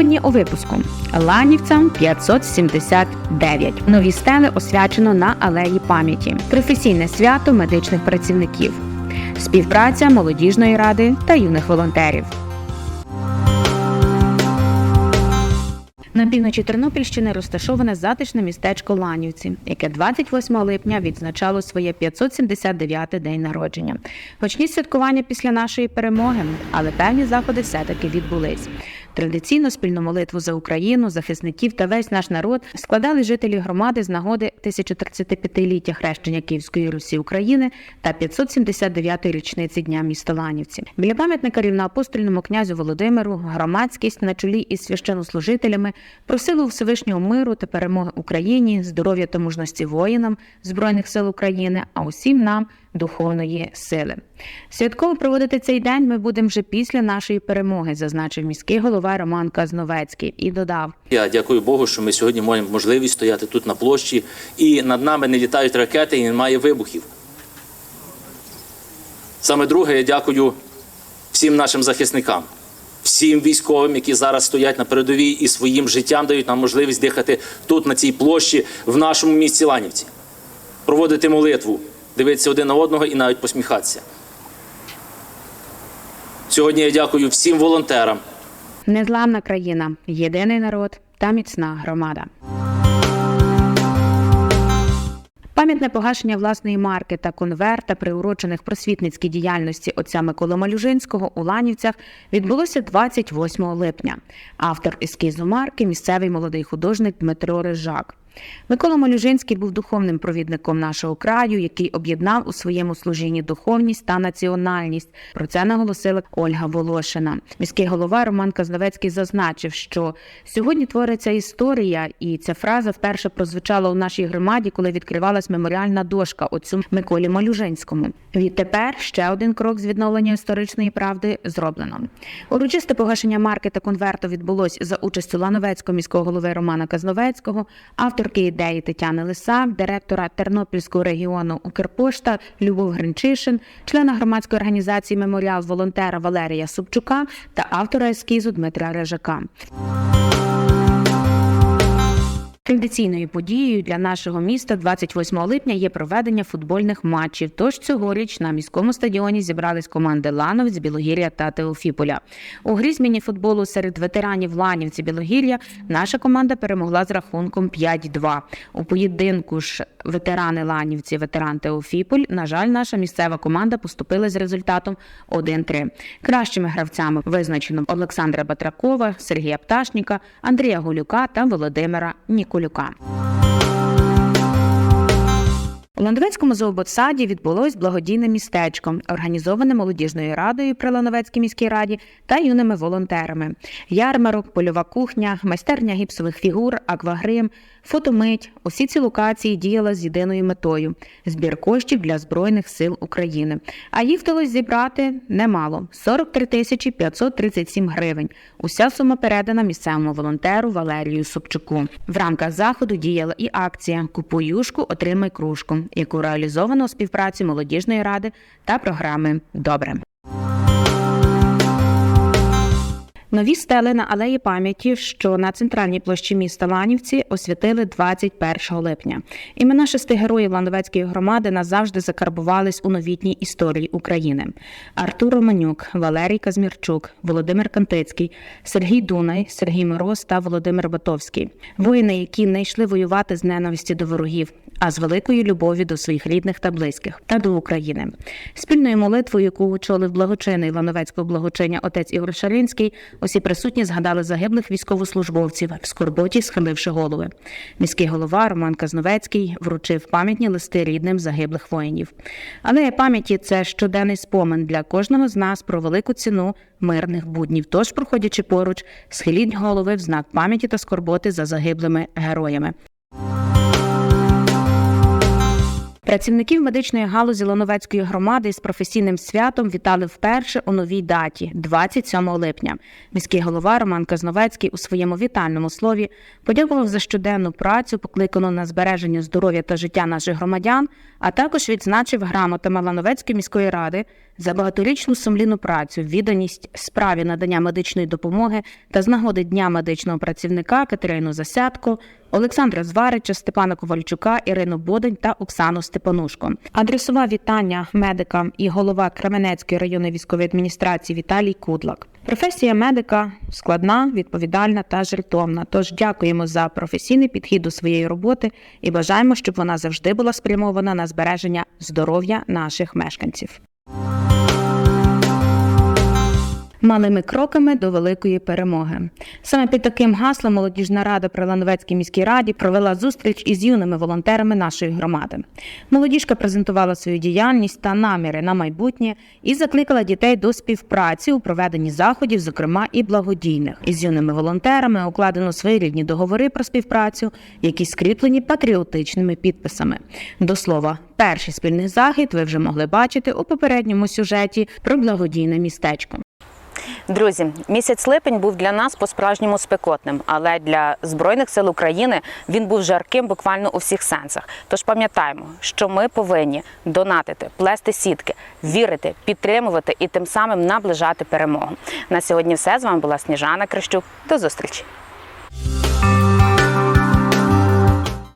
Сьогодні у випуску Ланівцям 579. Нові стели освячено на алеї пам'яті. Професійне свято медичних працівників. Співпраця молодіжної ради та юних волонтерів. На півночі Тернопільщини розташоване затишне містечко Ланівці, яке 28 липня відзначало своє 579-й день народження. Гучні святкування після нашої перемоги, але певні заходи все-таки відбулись. Традиційно спільну молитву за Україну, захисників та весь наш народ складали жителі громади з нагоди 1035-ліття хрещення Київської Русі України та 579-ї річниці дня міста Ланівці. Біля пам'ятника рівноапостольному князю Володимиру громадськість на чолі із священнослужителями просила у Всевишнього миру та перемоги Україні, здоров'я та мужності воїнам збройних сил України, а усім нам духовної сили. Святково проводити цей день ми будемо вже після нашої перемоги, зазначив міський голова Роман Казновецький і додав. Я дякую Богу, що ми сьогодні маємо можливість стояти тут на площі, і над нами не літають ракети і немає вибухів. Саме друге, я дякую всім нашим захисникам, всім військовим, які зараз стоять на передовій і своїм життям дають нам можливість дихати тут, на цій площі, в нашому місті Ланівці, проводити молитву, дивитися один на одного і навіть посміхатися. Сьогодні я дякую всім волонтерам. Незламна країна, єдиний народ та міцна громада. Пам'ятне погашення власної марки та конверта, приурочених просвітницькій діяльності отця Миколи Малюжинського у Ланівцях, відбулося 28 липня. Автор ескізу марки місцевий молодий художник Дмитро Рижак. Микола Малюжинський був духовним провідником нашого краю, який об'єднав у своєму служінні духовність та національність. Про це наголосила Ольга Волошина. Міський голова Роман Казновецький зазначив, що сьогодні твориться історія, і ця фраза вперше прозвучала у нашій громаді, коли відкривалась меморіальна дошка отцю Миколі Малюжинському. Відтепер ще один крок з відновлення історичної правди зроблено. Урочисте погашення марки та конверту відбулось за участю Лановецького міського голови Романа Казновецького, авторки ідеї Тетяни Лиса, директора Тернопільського регіону Укрпошта Любов Гринчишин, члена громадської організації Меморіал волонтера Валерія Собчука та автора ескізу Дмитра Режака. Традиційною подією для нашого міста 28 липня є проведення футбольних матчів. Тож цьогоріч на міському стадіоні зібрались команди Лановець, Білогір'я та Теофіполя. У грі з міні-футболу серед ветеранів Ланівці Білогір'я наша команда перемогла з рахунком 5-2. У поєдинку ж ветерани Ланівці, ветеран Теофіполь. На жаль, наша місцева команда поступила з результатом 1-3. Кращими гравцями визначено Олександра Батракова, Сергія Пташніка, Андрія Гулюка та Володимира Ніколюка. У Лановецькому зооботсаді відбулось благодійне містечко, організоване молодіжною радою при Лановецькій міській раді та юними волонтерами. Ярмарок, польова кухня, майстерня гіпсових фігур, аквагрим, фотомить. Усі ці локації діяли з єдиною метою збір коштів для збройних сил України. А їх вдалося зібрати немало 43 тисячі 537 гривень. Уся сума передана місцевому волонтеру Валерію Собчуку. В рамках заходу діяла і акція Купуй юшку, отримай кружку, яку реалізовано у співпраці молодіжної ради та програми Добре. Нові стели на алеї пам'яті, що на центральній площі міста Ланівці, освятили 21 липня. Імена шести героїв Лановецької громади назавжди закарбувались у новітній історії України: Артур Романюк, Валерій Казмірчук, Володимир Кантицький, Сергій Дунай, Сергій Мороз та Володимир Батовський. Воїни, які не йшли воювати з ненависті до ворогів, а з великою любов'ю до своїх рідних та близьких та до України. Спільною молитвою, яку очолив благочинний Лановецького благочиня отець Ігор Шалінський, усі присутні згадали загиблих військовослужбовців в скорботі, схиливши голови. Міський голова Роман Казновецький вручив пам'ятні листи рідним загиблих воїнів. Але пам'яті це щоденний спомин для кожного з нас про велику ціну мирних буднів. Тож, проходячи поруч, схиліть голови в знак пам'яті та скорботи за загиблими героями. Працівників медичної галузі Лановецької громади із професійним святом вітали вперше у новій даті 27 липня. Міський голова Роман Казновецький у своєму вітальному слові подякував за щоденну працю, покликану на збереження здоров'я та життя наших громадян, а також відзначив грамотами Лановецької міської ради за багаторічну сумлінну працю, відданість справі надання медичної допомоги та з нагоди Дня медичного працівника Катерину Засядко, Олександра Зварича, Степана Ковальчука, Ірину Бодень та Оксану Степанушко. Адресував вітання медикам і голова Кременецької районної військової адміністрації Віталій Кудлак. Професія медика складна, відповідальна та жертовна. Тож дякуємо за професійний підхід до своєї роботи і бажаємо, щоб вона завжди була спрямована на збереження здоров'я наших мешканців. Малими кроками до великої перемоги. Саме під таким гаслом молодіжна рада при Лановецькій міській раді провела зустріч із юними волонтерами нашої громади. Молодіжка презентувала свою діяльність та наміри на майбутнє і закликала дітей до співпраці у проведенні заходів, зокрема і благодійних. Із юними волонтерами укладено своєрідні договори про співпрацю, які скріплені патріотичними підписами. До слова, перший спільний захід ви вже могли бачити у попередньому сюжеті про благодійне містечко. Друзі, місяць липень був для нас по-справжньому спекотним, але для збройних сил України він був жарким буквально у всіх сенсах. Тож пам'ятаємо, що ми повинні донатити, плести сітки, вірити, підтримувати і тим самим наближати перемогу. На сьогодні все з вами була Сніжана Крищук. До зустрічі.